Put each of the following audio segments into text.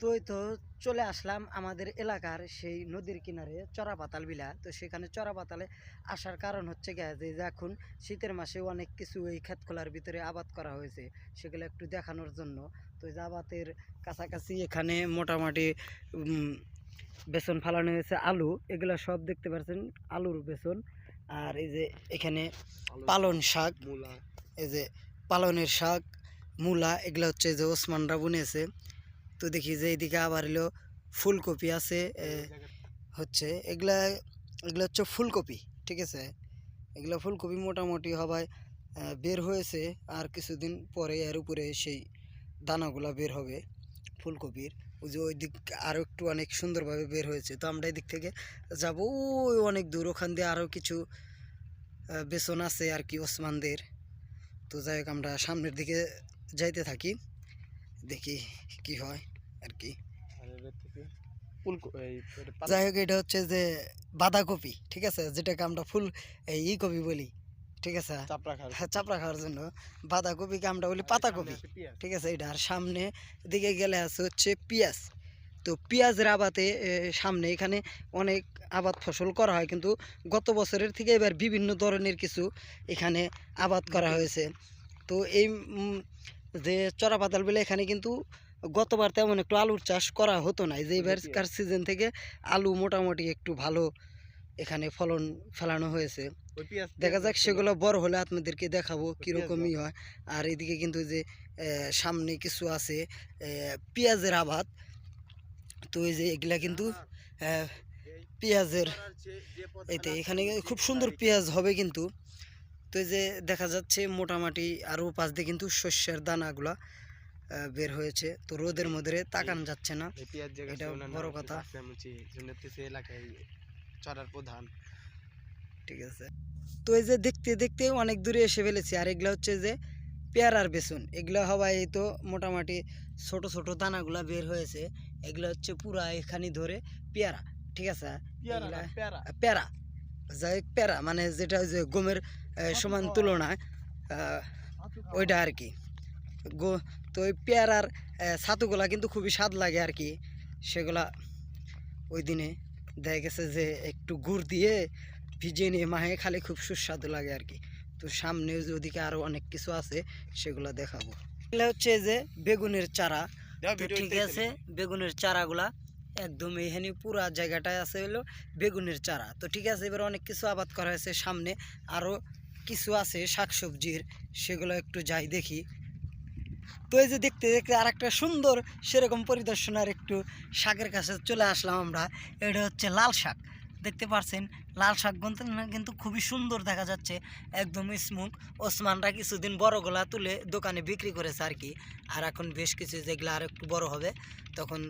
তো তো চলে আসলাম আমাদের এলাকার সেই নদীর কিনারে চড়াপাতাল বিলা। তো সেখানে চড়াপাতালে আসার কারণ হচ্ছে গিয়ে যে এখন শীতের মাসে অনেক কিছু এই ক্ষেত খোলার ভিতরে আবাদ করা হয়েছে সেগুলো একটু দেখানোর জন্য। তো এই আবাদের কাছাকাছি এখানে মোটামুটি বেসন ফালানো হয়েছে আলু এগুলো সব দেখতে পাচ্ছেন আলুর বেসন। আর এই যে এখানে পালন শাক মূলা। এই যে পালনের শাক মূলা এগুলো হচ্ছে যে ওসমানরা বুনেছে তো দেখি যে এইদিকে আবার হলো ফুলকপি আছে হচ্ছে এগুলা, এগুলো হচ্ছে ফুলকপি, ঠিক আছে? এগুলো ফুলকপি মোটামুটি হবায় বের হয়েছে, আর কিছুদিন পরে এর উপরে সেই দানাগুলা বের হবে ফুলকপির। ওই যে ওই দিক আরও একটু অনেক সুন্দরভাবে বের হয়েছে। তো আমরা এই দিক থেকে যাব, ওই অনেক দূর, ওখান দিয়ে আরও কিছু বেসন আছে আর কি ওসমানদের। তো যাই হোক, আমরা সামনের দিকে যাইতে থাকি, দেখি কি হয়। আর কি যাই হোক এটা হচ্ছে যে বাঁধাকপি ঠিক আছে? যেটাকে আমরা ফুল এই ই কপি বলি ঠিক আছে? চাপড়া খাওয়ার হ্যাঁ, জন্য। বাঁধাকপিকে আমরা বলি পাতাকপি ঠিক আছে? এটা আর সামনে দিকে গেলে আছে হচ্ছে পেঁয়াজ। তো পেঁয়াজের আবাতে এ, সামনে এখানে অনেক আবাদ ফসল করা হয় কিন্তু গত বছরের থেকে এবার বিভিন্ন ধরনের কিছু এখানে আবাদ করা হয়েছে। তো এই যে যে চড়াপাতাল বলে এখানে কিন্তু গতবার তেমন একটু আলুর চাষ করা হতো না। যে এবারকার সিজন থেকে আলু মোটামুটি একটু ভালো এখানে ফলন ফেলানো হয়েছে। দেখা যাক সেগুলো বড় হলে আপনাদেরকে দেখাবো কীরকমই হয়। আর এদিকে কিন্তু যে সামনে কিছু আছে পেঁয়াজের আবাদ। তো এই যে এগুলা কিন্তু পেঁয়াজের এতে এখানে খুব সুন্দর পেঁয়াজ হবে কিন্তু। তো এই যে দেখা যাচ্ছে মোটামুটি আরও পাশ দিয়ে কিন্তু শস্যের দানাগুলা বের হয়েছে। তো রোদের মধ্যে তাকানো যাচ্ছে না। এটা বড় কথা। এলাকায় চড়ার প্রধান। ঠিক আছে। তো এই যে দেখতে দেখতে অনেক দূরে এসে ফেলেছি। আর এগুলা হচ্ছে যে পেয়ারার বেসন। এগুলো হওয়ায় তো মোটামুটি ছোট ছোট দানাগুলা বের হয়েছে। এগুলো হচ্ছে পুরা এখানে ধরে পেয়ারা। ঠিক আছে? প্যারা যাই হোক প্যারা। মানে যেটা যে গমের সমান তুলনায় ওইটা আর কি। গো তো ওই পেয়ারার ছাতুগুলা কিন্তু খুবই স্বাদ লাগে আর কি সেগুলা ওই দিনে দেখা গেছে যে একটু গুড় দিয়ে ভিজিয়ে নিয়ে মাহে খালি খুব সুস্বাদু লাগে আর কি তো সামনে যে ওদিকে আরও অনেক কিছু আছে সেগুলা দেখাবো। এগুলা হচ্ছে যে বেগুনের চারা। তো ঠিক আছে বেগুনের চারাগুলা একদম এখানে পুরা জায়গাটায় আছে হলো বেগুনের চারা। তো ঠিক আছে এবার অনেক কিছু আবাদ করা হয়েছে সামনে। আরও কিছু আছে শাকসবজির সেগুলো একটু যাই দেখি। তো এই যে দেখতে দেখতে আর একটা সুন্দর সেরকম পরিদর্শন আর একটু শাকের কাছে চলে আসলাম আমরা। এটা হচ্ছে লাল শাক। দেখতে পাচ্ছেন লাল শাক কিন্তু কিন্তু খুবই সুন্দর দেখা যাচ্ছে। একদম স্মুথ ওসমানরা কিছুদিন বড় বড়গুলা তুলে দোকানে বিক্রি করেছে আর কি। আর এখন বেশ কিছু যেগুলো আর একটু বড় হবে, তখন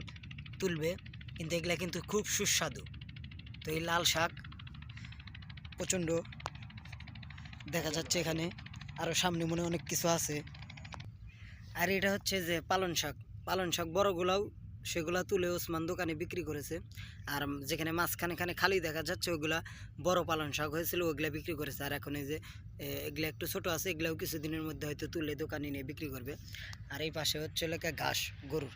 তুলবে। কিন্তু এগুলা কিন্তু খুব সুস্বাদু। তো এই লাল শাক প্রচণ্ড দেখা যাচ্ছে এখানে। আরও সামনে মনে অনেক কিছু আছে। আর এটা হচ্ছে যে পালন শাক। পালন শাক বড়গুলাও সেগুলা তুলে ওসমান দোকানে বিক্রি করেছে। আর যেখানে মাঝখানে খানে খালি দেখা যাচ্ছে ওগুলা বড় পালন শাক হয়েছিল, ওগুলা বিক্রি করেছে। আর এখন এই যে এগুলা একটু ছোট আছে, এগুলাও কিছুদিনের মধ্যে হয়তো তুলে দোকানে নিয়ে বিক্রি করবে। আর এই পাশে হচ্ছে লেখা ঘাস গরুর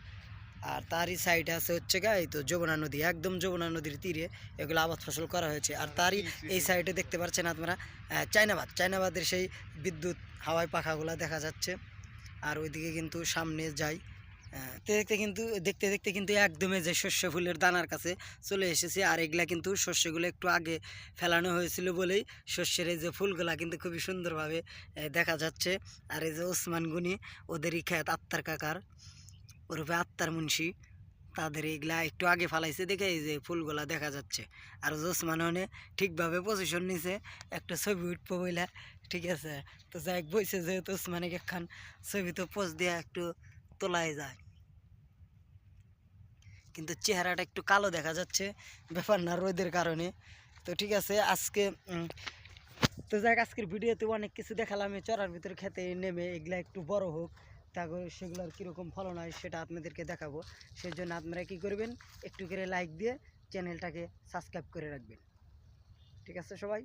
আর তারই সাইডে আছে হচ্ছে গা এই তো যমুনা নদী, একদম যমুনা নদীর তীরে এগুলো আবাদ ফসল করা হয়েছে। আর তারই এই সাইডে দেখতে পাচ্ছেন আপনারা চায়নাবাদ। চায়নাবাদের সেই বিদ্যুৎ, হাওয়ায় পাখাগুলো দেখা যাচ্ছে। আর ওইদিকে কিন্তু সামনে যাই। দেখতে দেখতে কিন্তু, দেখতে দেখতে কিন্তু একদমই যে শস্য ফুলের দানার কাছে চলে এসেছি। আর এগুলা কিন্তু শস্যগুলো একটু আগে ফেলানো হয়েছিল বলেই শস্যের এই যে ফুলগুলা কিন্তু খুবই সুন্দরভাবে দেখা যাচ্ছে। আর এই যে ওসমান গুনি, ওদেরই খ্যাত আত্মার কাকার ওরূপে আত্মার মুন্সি। তাদের এগুলা একটু আগে ফালাইছে দেখে এই যে ফুলগুলা দেখা যাচ্ছে। আর ওসমান হনে ঠিকভাবে পজিশন নিছে, একটা ছবি উঠবো বইলা, ঠিক আছে? তো যাই বইছে যেহেতু ওসমানিক একখান ছবি তো পোজ দিয়ে একটু তোলাই যায়। কিন্তু চেহারাটা একটু কালো দেখা যাচ্ছে, ব্যাপার না রোদের কারণে। তো ঠিক আছে, আজকে তো যাক আজকের ভিডিওতে অনেক কিছু দেখালাম চড়ার ভিতরে খেতে নেমে এগুলা একটু বড় হোক। তারপর সেগুলোর কীরকম ফলন হয় সেটা আপনাদেরকে দেখাবো। সেই জন্য আপনারা কী করবেন, একটু করে লাইক দিয়ে চ্যানেলটাকে সাবস্ক্রাইব করে রাখবেন। ঠিক আছে সবাই?